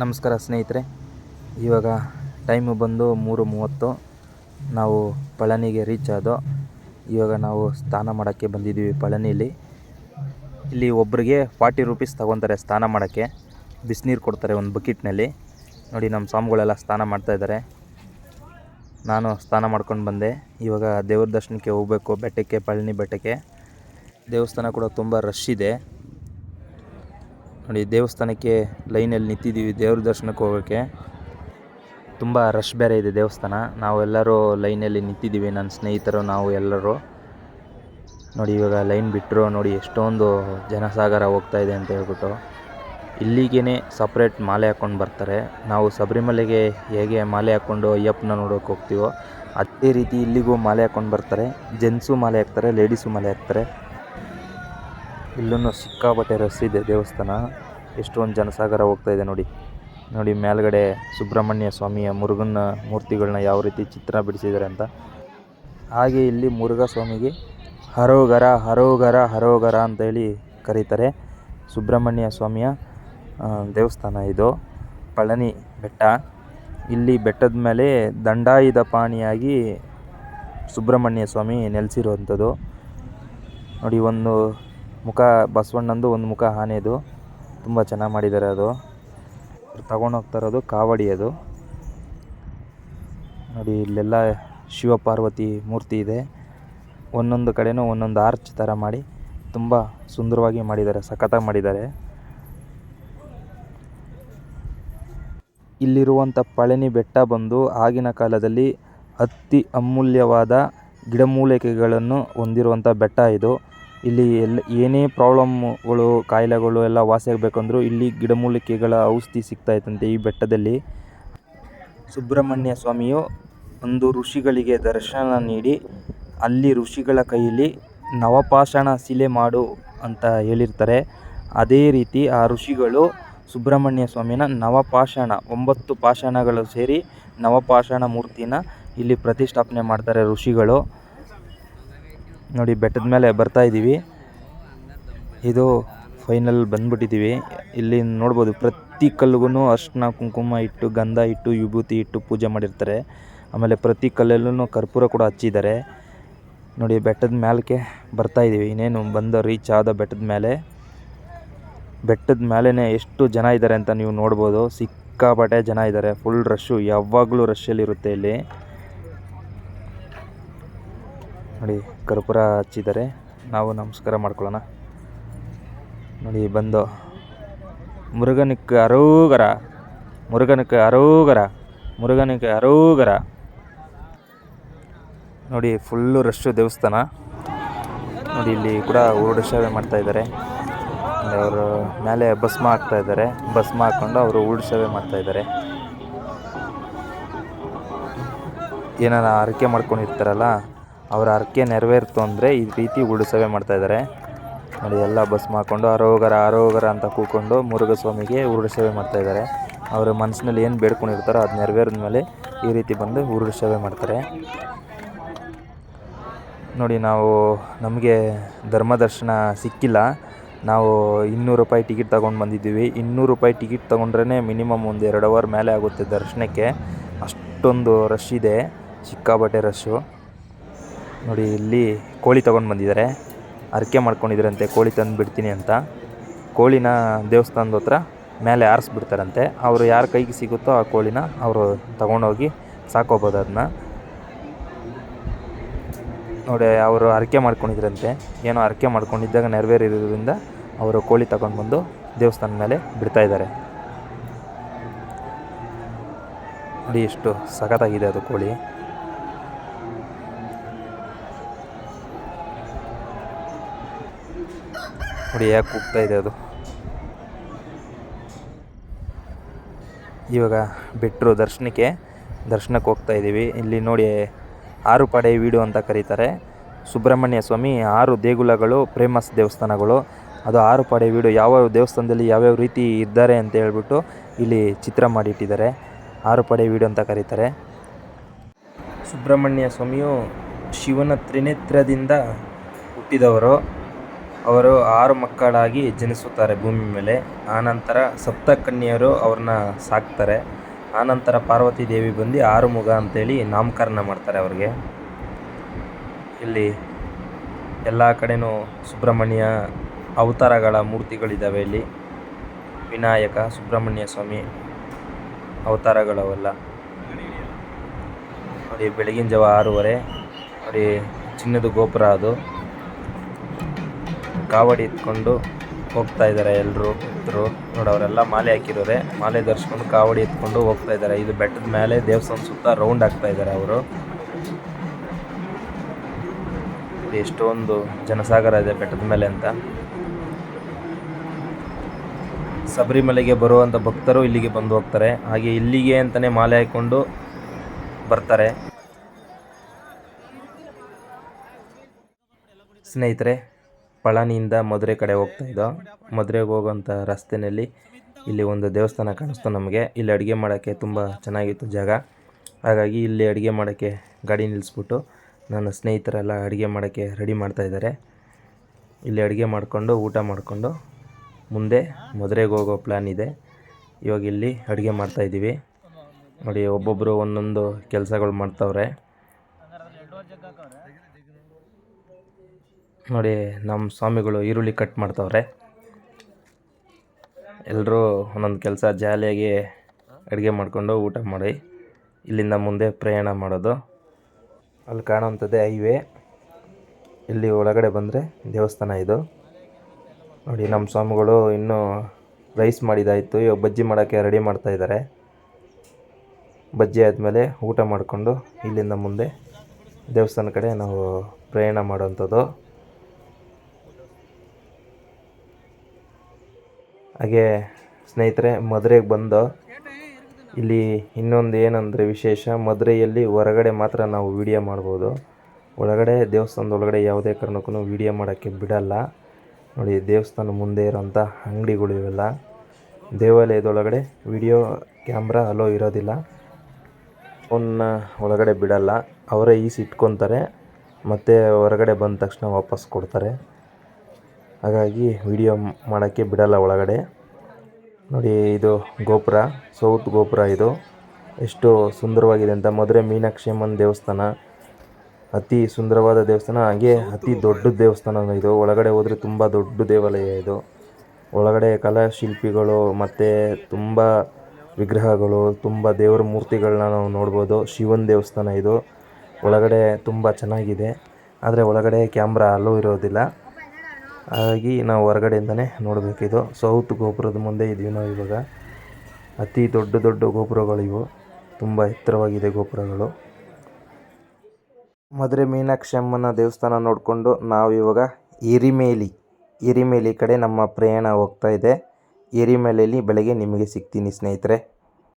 ನಮಸ್ಕಾರ ಸ್ನೇಹಿತರೆ. ಇವಾಗ ಟೈಮು ಬಂದು ಮೂರು ಮೂವತ್ತು. ನಾವು ಪಳನಿಗೆ ರೀಚ್ ಆದೋ, ಇವಾಗ ನಾವು ಸ್ನಾನ ಮಾಡೋಕ್ಕೆ ಬಂದಿದ್ದೀವಿ ಪಳನಿಲಿ. ಇಲ್ಲಿ ಒಬ್ಬರಿಗೆ ಫಾರ್ಟಿ ರುಪೀಸ್ ತೊಗೊತಾರೆ ಸ್ನಾನ ಮಾಡೋಕ್ಕೆ. ಬಿಸಿನೀರು ಕೊಡ್ತಾರೆ ಒಂದು ಬಕೆಟ್ನಲ್ಲಿ ನೋಡಿ ನಮ್ಮ ಸ್ವಾಮಿಗಳೆಲ್ಲ ಸ್ನಾನ ಮಾಡ್ತಾಯಿದ್ದಾರೆ ನಾನು ಸ್ನಾನ ಮಾಡ್ಕೊಂಡು ಬಂದೆ. ಇವಾಗ ದೇವ್ರ ದರ್ಶನಕ್ಕೆ ಹೋಗಬೇಕು, ಬೆಟ್ಟಕ್ಕೆ, ಪಳನಿ ಬೆಟ್ಟಕ್ಕೆ. ದೇವಸ್ಥಾನ ಕೂಡ ತುಂಬ ರಶ್ ಇದೆ. ನೋಡಿ, ದೇವಸ್ಥಾನಕ್ಕೆ ಲೈನಲ್ಲಿ ನಿಂತಿದ್ದೀವಿ, ದೇವ್ರ ದರ್ಶನಕ್ಕೆ ಹೋಗೋಕ್ಕೆ. ತುಂಬ ರಶ್ ಬೇರೆ ಇದೆ ದೇವಸ್ಥಾನ. ನಾವೆಲ್ಲರೂ ಲೈನಲ್ಲಿ ನಿಂತಿದ್ದೀವಿ, ನನ್ನ ಸ್ನೇಹಿತರು, ನಾವು ಎಲ್ಲರೂ. ನೋಡಿ, ಇವಾಗ ಲೈನ್ ಬಿಟ್ಟರು ನೋಡಿ, ಎಷ್ಟೊಂದು ಜನಸಾಗರ ಹೋಗ್ತಾ ಇದೆ ಅಂತ ಹೇಳ್ಬಿಟ್ಟು. ಇಲ್ಲಿಗೇ ಸಪ್ರೇಟ್ ಮಾಲೆ ಹಾಕ್ಕೊಂಡು ಬರ್ತಾರೆ. ನಾವು ಶಬರಿಮಲೆಗೆ ಹೇಗೆ ಮಾಲೆ ಹಾಕ್ಕೊಂಡು ಅಯ್ಯಪ್ಪನ ನೋಡೋಕೆ ಹೋಗ್ತೀವೋ, ಅದೇ ರೀತಿ ಇಲ್ಲಿಗೂ ಮಾಲೆ ಹಾಕ್ಕೊಂಡು ಬರ್ತಾರೆ. ಜೆಂಟ್ಸು ಮಾಲೆ ಹಾಕ್ತಾರೆ ಲೇಡೀಸು ಮಾಲೆ ಹಾಕ್ತಾರೆ. ಇಲ್ಲೂ ಸಿಕ್ಕಾಪಟ್ಟೆ ರಶ್ ಇದೆ ದೇವಸ್ಥಾನ. ಎಷ್ಟೊಂದು ಜನಸಾಗರ ಹೋಗ್ತಾ ಇದೆ ನೋಡಿ. ನೋಡಿ, ಮೇಲ್ಗಡೆ ಸುಬ್ರಹ್ಮಣ್ಯ ಸ್ವಾಮಿಯ ಮುರುಗನ ಮೂರ್ತಿಗಳನ್ನ ಯಾವ ರೀತಿ ಚಿತ್ರ ಬಿಡಿಸಿದ್ದಾರೆ ಅಂತ. ಹಾಗೆ ಇಲ್ಲಿ ಮುರುಘಾ ಸ್ವಾಮಿಗೆ ಹರೋಗರ ಹರೋಗರ ಹರೋಗರ ಅಂತ ಹೇಳಿ ಕರೀತಾರೆ. ಸುಬ್ರಹ್ಮಣ್ಯ ಸ್ವಾಮಿಯ ದೇವಸ್ಥಾನ ಇದು. ಪಳನಿ ಬೆಟ್ಟ. ಇಲ್ಲಿ ಬೆಟ್ಟದ ಮೇಲೆ ದಂಡಾಯುಧ ಪಾಣಿಯಾಗಿ ಸುಬ್ರಹ್ಮಣ್ಯ ಸ್ವಾಮಿ ನೆಲೆಸಿರುವಂಥದ್ದು. ನೋಡಿ, ಒಂದು ಮುಖ ಬಸವಣ್ಣಂದು ಒಂದು ಮುಖ ಆನೆದು ತುಂಬ ಚೆನ್ನಾಗಿ ಮಾಡಿದ್ದಾರೆ ಅದು. ತಗೊಂಡು ಹೋಗ್ತಾ ಇರೋದು ಕಾವಡಿ ಅದು. ನೋಡಿ, ಇಲ್ಲೆಲ್ಲ ಶಿವ ಪಾರ್ವತಿ ಮೂರ್ತಿ ಇದೆ. ಒಂದೊಂದು ಕಡೆಯೂ ಒಂದೊಂದು ಆರ್ಚ್ ಥರ ಮಾಡಿ ತುಂಬ ಸುಂದರವಾಗಿ ಮಾಡಿದ್ದಾರೆ ಸಖತ್ತಾಗಿ ಮಾಡಿದ್ದಾರೆ ಇಲ್ಲಿರುವಂಥ ಪಳನಿ ಬೆಟ್ಟ ಬಂದು ಆಗಿನ ಕಾಲದಲ್ಲಿ ಅತಿ ಅಮೂಲ್ಯವಾದ ಗಿಡಮೂಲಿಕೆಗಳನ್ನು ಹೊಂದಿರುವಂಥ ಬೆಟ್ಟ ಇದು. ಇಲ್ಲಿ ಎಲ್ಲ ಏನೇ ಪ್ರಾಬ್ಲಮ್ಗಳು, ಕಾಯಿಲೆಗಳು ಎಲ್ಲ ವಾಸಿ ಆಗಬೇಕಂದ್ರು ಇಲ್ಲಿ ಗಿಡಮೂಲಿಕೆಗಳ ಔಷಧಿ ಸಿಗ್ತಾ ಇತ್ತಂತೆ ಈ ಬೆಟ್ಟದಲ್ಲಿ. ಸುಬ್ರಹ್ಮಣ್ಯ ಸ್ವಾಮಿಯು ಒಂದು ಋಷಿಗಳಿಗೆ ದರ್ಶನ ನೀಡಿ, ಅಲ್ಲಿ ಋಷಿಗಳ ಕೈಯಲ್ಲಿ ನವಪಾಷಾಣ ಶಿಲೆ ಮಾಡು ಅಂತ ಹೇಳಿರ್ತಾರೆ. ಅದೇ ರೀತಿ ಆ ಋಷಿಗಳು ಸುಬ್ರಹ್ಮಣ್ಯ ಸ್ವಾಮಿನ ನವಪಾಷಾಣ, ಒಂಬತ್ತು ಪಾಷಾಣಗಳು ಸೇರಿ ನವಪಾಷಾಣ ಮೂರ್ತಿನ ಇಲ್ಲಿ ಪ್ರತಿಷ್ಠಾಪನೆ ಮಾಡ್ತಾರೆ ಋಷಿಗಳು. ನೋಡಿ, ಬೆಟ್ಟದ ಮೇಲೆ ಬರ್ತಾ ಇದ್ದೀವಿ. ಇದು ಫೈನಲ್ ಬಂದ್ಬಿಟ್ಟಿದ್ದೀವಿ. ಇಲ್ಲಿ ನೋಡ್ಬೋದು, ಪ್ರತಿ ಕಲ್ಲಿಗೂ ಅರ್ಶಿನ ಕುಂಕುಮ ಇಟ್ಟು, ಗಂಧ ಇಟ್ಟು, ವಿಭೂತಿ ಇಟ್ಟು ಪೂಜೆ ಮಾಡಿರ್ತಾರೆ. ಆಮೇಲೆ ಪ್ರತಿ ಕಲ್ಲಲ್ಲೂ ಕರ್ಪೂರ ಕೂಡ ಹಚ್ಚಿದ್ದಾರೆ. ನೋಡಿ, ಬೆಟ್ಟದ ಮೇಲಕ್ಕೆ ಬರ್ತಾ ಇದ್ದೀವಿ. ಇನ್ನೇನು ಬಂದು ರೀಚ್ ಆದ ಬೆಟ್ಟದ ಮೇಲೆ. ಬೆಟ್ಟದ ಮೇಲೇ ಎಷ್ಟು ಜನ ಇದ್ದಾರೆ ಅಂತ ನೀವು ನೋಡ್ಬೋದು. ಸಿಕ್ಕಾಪಟ್ಟೆ ಜನ ಇದ್ದಾರೆ. ಫುಲ್ ರಶ್ಶು ಯಾವಾಗಲೂ ರಶ್ಶಲ್ಲಿರುತ್ತೆ ಇಲ್ಲಿ. ನೋಡಿ ಕರ್ಪೂರ ಹಚ್ಚಿದ್ದಾರೆ. ನಾವು ನಮಸ್ಕಾರ ಮಾಡ್ಕೊಳ್ಳೋಣ. ನೋಡಿ, ಬಂದು ಮುರುಗನಕ್ಕೆ ಅರೋಗರ ಮುರುಗನಕ್ಕೆ ಅರೋಗರ ಮುರುಗನಕ್ಕೆ ಅರೋಗರ ನೋಡಿ ಫುಲ್ಲು ರಶ್ಶು ದೇವಸ್ಥಾನ. ನೋಡಿ, ಇಲ್ಲಿ ಕೂಡ ಊರು ಸೇವೆ ಮಾಡ್ತಾ ಇದ್ದಾರೆ. ಅವರು ಮೇಲೆ ಭಸ್ಮ ಹಾಕ್ತಾ ಇದ್ದಾರೆ. ಭಸ್ಮ ಹಾಕ್ಕೊಂಡು ಅವರು ಉರುಡು ಸೇವೆ ಮಾಡ್ತಾ ಇದ್ದಾರೆ. ಏನಾರ ಹರಕೆ ಮಾಡ್ಕೊಂಡಿರ್ತಾರಲ್ಲ ಅವರ ಹರಕೆ ನೆರವೇರ್ತು ಅಂದರೆ ಈ ರೀತಿ ಉಡುಸವೆ ಸೇವೆ ಮಾಡ್ತಾ ಇದ್ದಾರೆ. ನೋಡಿ, ಎಲ್ಲ ಬಸ್ ಮಾಡ್ಕೊಂಡು ಆರೋಗರ ಆರೋಗರ ಅಂತ ಕೂಕೊಂಡು ಮುರುಘಸ್ವಾಮಿಗೆ ಸ್ವಾಮಿಗೆ ಉರುಡು ಸೇವೆ ಮಾಡ್ತಾ ಇದ್ದಾರೆ. ಅವರ ಮನಸ್ಸಿನಲ್ಲಿ ಏನು ಬೇಡ್ಕೊಂಡಿರ್ತಾರೋ ಅದು ನೆರವೇರಿದ ಮೇಲೆ ಈ ರೀತಿ ಬಂದು ಉರುಡು ಸೇವೆ ಮಾಡ್ತಾರೆ. ನೋಡಿ, ನಾವು ನಮಗೆ ಧರ್ಮದರ್ಶನ ಸಿಕ್ಕಿಲ್ಲ. ನಾವು ಇನ್ನೂರು ರೂಪಾಯಿ ಟಿಕೆಟ್ ತೊಗೊಂಡು ಬಂದಿದ್ದೀವಿ. ಇನ್ನೂರು ರೂಪಾಯಿ ಟಿಕೆಟ್ ತೊಗೊಂಡ್ರೇ ಮಿನಿಮಮ್ ಒಂದು ಎರಡು ಅವರ್ ಮೇಲೆ ಆಗುತ್ತೆ ದರ್ಶನಕ್ಕೆ. ಅಷ್ಟೊಂದು ರಶ್ ಇದೆ. ಸಿಕ್ಕಾಬಟ್ಟೆ ರಶ್ಶು ನೋಡಿ, ಇಲ್ಲಿ ಕೋಳಿ ತೊಗೊಂಡು ಬಂದಿದ್ದಾರೆ. ಅರಕೆ ಮಾಡ್ಕೊಂಡಿದ್ರಂತೆ, ಕೋಳಿ ತಂದು ಬಿಡ್ತೀನಿ ಅಂತ. ಕೋಳಿನ ದೇವಸ್ಥಾನದ ಹತ್ರ ಮೇಲೆ ಆರಿಸ್ಬಿಡ್ತಾರಂತೆ. ಅವರು ಯಾರ ಕೈಗೆ ಸಿಗುತ್ತೋ ಆ ಕೋಳಿನ ಅವರು ತಗೊಂಡೋಗಿ ಸಾಕೋಬೋದು ಅದನ್ನ ನೋಡಿ, ಅವರು ಹರಕೆ ಮಾಡ್ಕೊಂಡಿದ್ರಂತೆ. ಏನೋ ಹರಕೆ ಮಾಡ್ಕೊಂಡಿದ್ದಾಗ ನೆರವೇರಿರೋದ್ರಿಂದ ಅವರು ಕೋಳಿ ತಗೊಂಡು ಬಂದು ದೇವಸ್ಥಾನದ ಮೇಲೆ ಬಿಡ್ತಾ ಇದ್ದಾರೆ. ನೋಡಿ ಎಷ್ಟು ಸಖತ್ತಾಗಿದೆ ಅದು ಕೋಳಿ. ನೋಡಿ ಯಾಕೆ ಕೂಗ್ತಾ ಇದೆ ಅದು. ಇವಾಗ ಬಿಟ್ಟರು ದರ್ಶನಕ್ಕೆ ದರ್ಶನಕ್ಕೆ ಹೋಗ್ತಾ ಇದ್ದೀವಿ. ಇಲ್ಲಿ ನೋಡಿ, ಆರು ಪಡೆ ವೀಡು ಅಂತ ಕರೀತಾರೆ. ಸುಬ್ರಹ್ಮಣ್ಯ ಸ್ವಾಮಿ, ಆರು ದೇಗುಲಗಳು ಪ್ರೇಮಸ್ ದೇವಸ್ಥಾನಗಳು. ಅದು ಆರು ಪಡೆ ವೀಡು ಯಾವ್ಯಾವ ದೇವಸ್ಥಾನದಲ್ಲಿ ಯಾವ್ಯಾವ ರೀತಿ ಇದ್ದಾರೆ ಅಂತ ಹೇಳ್ಬಿಟ್ಟು ಇಲ್ಲಿ ಚಿತ್ರ ಮಾಡಿಟ್ಟಿದ್ದಾರೆ. ಆರು ಪಡೆ ವೀಡು ಅಂತ ಕರೀತಾರೆ. ಸುಬ್ರಹ್ಮಣ್ಯ ಸ್ವಾಮಿಯು ಶಿವನ ತ್ರಿನೇತ್ರದಿಂದ ಹುಟ್ಟಿದವರು. ಅವರು ಆರು ಮಕ್ಕಳಾಗಿ ಜನಿಸುತ್ತಾರೆ ಭೂಮಿ ಮೇಲೆ. ಆನಂತರ ಸಪ್ತ ಕನ್ಯೆಯರು ಅವ್ರನ್ನ ಸಾಕ್ತಾರೆ. ಆನಂತರ ಪಾರ್ವತಿ ದೇವಿ ಬಂದು ಆರುಮುಗ ಅಂತೇಳಿ ನಾಮಕರಣ ಮಾಡ್ತಾರೆ ಅವ್ರಿಗೆ. ಇಲ್ಲಿ ಎಲ್ಲ ಕಡೆನೂ ಸುಬ್ರಹ್ಮಣ್ಯ ಅವತಾರಗಳ ಮೂರ್ತಿಗಳಿದ್ದಾವೆ ಇಲ್ಲಿ. ವಿನಾಯಕ, ಸುಬ್ರಹ್ಮಣ್ಯ ಸ್ವಾಮಿ ಅವತಾರಗಳವೆಲ್ಲ. ನೋಡಿ ಬೆಳಗಿನ ಜಾವ ಆರೂವರೆ. ನೋಡಿ ಚಿನ್ನದ ಗೋಪುರ ಅದು. ಕಾವಡಿ ಎತ್ಕೊಂಡು ಹೋಗ್ತಾ ಇದ್ದಾರೆ ಎಲ್ಲರೂ ಇದ್ರು ನೋಡಿ ಅವರೆಲ್ಲ ಮಾಲೆ ಹಾಕಿರೋರೆ. ಮಾಲೆ ಧರಿಸ್ಕೊಂಡು ಕಾವಡಿ ಎತ್ಕೊಂಡು ಹೋಗ್ತಾ ಇದ್ದಾರೆ ಇದು ಬೆಟ್ಟದ ಮೇಲೆ ದೇವಸ್ಥಾನ ಸುತ್ತ ರೌಂಡ್ ಆಗ್ತಾ ಇದ್ದಾರೆ ಅವರು. ಎಷ್ಟೊಂದು ಜನಸಾಗರ ಇದೆ ಬೆಟ್ಟದ ಮೇಲೆ ಅಂತ. ಶಬರಿಮಲೆಗೆ ಬರುವಂಥ ಭಕ್ತರು ಇಲ್ಲಿಗೆ ಬಂದು ಹೋಗ್ತಾರೆ. ಹಾಗೆ ಇಲ್ಲಿಗೆ ಅಂತಲೇ ಮಾಲೆ ಹಾಕ್ಕೊಂಡು ಬರ್ತಾರೆ. ಸ್ನೇಹಿತರೆ ಪಳನಿಯಿಂದ ಮದುರೆ ಕಡೆ ಹೋಗ್ತಾ ಇದ್ದೋ. ಮಧುರೆಗೆ ಹೋಗೋಂಥ ರಸ್ತೆಯಲ್ಲಿ ಇಲ್ಲಿ ಒಂದು ದೇವಸ್ಥಾನ ಕಾಣಿಸ್ತು ನಮಗೆ. ಇಲ್ಲಿ ಅಡುಗೆ ಮಾಡೋಕ್ಕೆ ತುಂಬ ಚೆನ್ನಾಗಿತ್ತು ಜಾಗ. ಹಾಗಾಗಿ ಇಲ್ಲಿ ಅಡುಗೆ ಮಾಡೋಕ್ಕೆ ಗಾಡಿ ನಿಲ್ಲಿಸ್ಬಿಟ್ಟು ನನ್ನ ಸ್ನೇಹಿತರೆಲ್ಲ ಅಡುಗೆ ಮಾಡೋಕ್ಕೆ ರೆಡಿ ಮಾಡ್ತಾ ಇದ್ದಾರೆ. ಇಲ್ಲಿ ಅಡುಗೆ ಮಾಡಿಕೊಂಡು, ಊಟ ಮಾಡಿಕೊಂಡು ಮುಂದೆ ಮದುರೆಗೆ ಹೋಗೋ ಪ್ಲ್ಯಾನ್ ಇದೆ. ಇವಾಗ ಇಲ್ಲಿ ಅಡುಗೆ ಮಾಡ್ತಾಯಿದ್ದೀವಿ ನೋಡಿ ಒಬ್ಬೊಬ್ಬರು ಒಂದೊಂದು ಕೆಲಸಗಳು ಮಾಡ್ತಾವ್ರೆ. ನೋಡಿ ನಮ್ಮ ಸ್ವಾಮಿಗಳು ಈರುಳ್ಳಿ ಕಟ್ ಮಾಡ್ತಾವ್ರೆ. ಎಲ್ಲರೂ ಒಂದೊಂದು ಕೆಲಸ ಜಾಲಿಯಾಗಿ ಅಡುಗೆ ಮಾಡಿಕೊಂಡು ಊಟ ಮಾಡಿ. ಇಲ್ಲಿಂದ ಮುಂದೆ ಪ್ರಯಾಣ ಮಾಡೋದು. ಅಲ್ಲಿ ಕಾಣುವಂಥದ್ದೇ ಹೈವೇ. ಇಲ್ಲಿ ಒಳಗಡೆ ಬಂದರೆ ದೇವಸ್ಥಾನ ಇದು. ನೋಡಿ ನಮ್ಮ ಸ್ವಾಮಿಗಳು ಇನ್ನೂ ರೈಸ್ ಮಾಡಿದಾಯಿತು. ಇವಾಗ ಬಜ್ಜಿ ಮಾಡೋಕ್ಕೆ ರೆಡಿ ಮಾಡ್ತಾ ಇದ್ದಾರೆ ಬಜ್ಜಿ ಆದಮೇಲೆ ಊಟ ಮಾಡಿಕೊಂಡು ಇಲ್ಲಿಂದ ಮುಂದೆ ದೇವಸ್ಥಾನ ಕಡೆ ನಾವು ಪ್ರಯಾಣ ಮಾಡೋವಂಥದ್ದು. ಹಾಗೆ ಸ್ನೇಹಿತರೆ, ಮದುರೆಗೆ ಬಂದು ಇಲ್ಲಿ ಇನ್ನೊಂದು ಏನಂದರೆ ವಿಶೇಷ, ಮದುರೆಯಲ್ಲಿ ಹೊರಗಡೆ ಮಾತ್ರ ನಾವು ವೀಡಿಯೋ ಮಾಡ್ಬೋದು. ಒಳಗಡೆ ದೇವಸ್ಥಾನದ ಒಳಗಡೆ ಯಾವುದೇ ಕಾರಣಕ್ಕೂ ವಿಡಿಯೋ ಮಾಡೋಕ್ಕೆ ಬಿಡಲ್ಲ. ನೋಡಿ, ದೇವಸ್ಥಾನ ಮುಂದೆ ಇರೋಂಥ ಅಂಗಡಿಗಳು ಇವೆಲ್ಲ. ದೇವಾಲಯದೊಳಗಡೆ ವಿಡಿಯೋ ಕ್ಯಾಮ್ರಾ ಅಲೋ ಇರೋದಿಲ್ಲ. ಫೋನ್ನ ಒಳಗಡೆ ಬಿಡಲ್ಲ. ಅವರೇ ಈಸಿ ಇಟ್ಕೊತಾರೆ ಮತ್ತು ಹೊರಗಡೆ ಬಂದ ತಕ್ಷಣ ವಾಪಸ್ ಕೊಡ್ತಾರೆ. ಹಾಗಾಗಿ ವಿಡಿಯೋ ಮಾಡೋಕ್ಕೆ ಬಿಡಲ್ಲ ಒಳಗಡೆ. ನೋಡಿ, ಇದು ಗೋಪುರ, ಸೌತ್ ಗೋಪುರ ಇದು. ಎಷ್ಟು ಸುಂದರವಾಗಿದೆ ಅಂತ. ಮಧುರೆ ಮೀನಾಕ್ಷಿ ಅಮ್ಮನ ದೇವಸ್ಥಾನ. ಅತಿ ಸುಂದರವಾದ ದೇವಸ್ಥಾನ. ಹಾಗೆ ಅತಿ ದೊಡ್ಡ ದೇವಸ್ಥಾನ ಇದು. ಒಳಗಡೆ ಹೋದರೆ ತುಂಬ ದೊಡ್ಡ ದೇವಾಲಯ ಇದು. ಒಳಗಡೆ ಕಲಾಶಿಲ್ಪಿಗಳು ಮತ್ತು ತುಂಬ ವಿಗ್ರಹಗಳು, ತುಂಬ ದೇವರ ಮೂರ್ತಿಗಳನ್ನ ನಾವು ನೋಡ್ಬೋದು. ಶಿವನ ದೇವಸ್ಥಾನ ಇದು. ಒಳಗಡೆ ತುಂಬ ಚೆನ್ನಾಗಿದೆ. ಆದರೆ ಒಳಗಡೆ ಕ್ಯಾಮ್ರಾ ಅಲೋ ಇರೋದಿಲ್ಲ. ಹಾಗಾಗಿ ನಾವು ಹೊರಗಡೆಯಿಂದನೇ ನೋಡಬೇಕಿದು ಸೌತ್ ಗೋಪುರದ ಮುಂದೆ ಇದ್ದೀವಿ ನಾವು ಇವಾಗ. ಅತಿ ದೊಡ್ಡ ದೊಡ್ಡ ಗೋಪುರಗಳಿವು ತುಂಬ ಎತ್ತರವಾಗಿದೆ ಗೋಪುರಗಳು. ಮಧುರೆ ಮೀನಾಕ್ಷಿ ಅಮ್ಮನ ದೇವಸ್ಥಾನ ನೋಡಿಕೊಂಡು ನಾವು ಇವಾಗ ಎರಿಮೇಲಿ ಎರಿಮೇಲಿ ಕಡೆ ನಮ್ಮ ಪ್ರಯಾಣ ಹೋಗ್ತಾ ಇದೆ. ಎರಿಮೇಲಿಯಲ್ಲಿ ಬೆಳಗ್ಗೆ ನಿಮಗೆ ಸಿಗ್ತೀನಿ ಸ್ನೇಹಿತರೆ.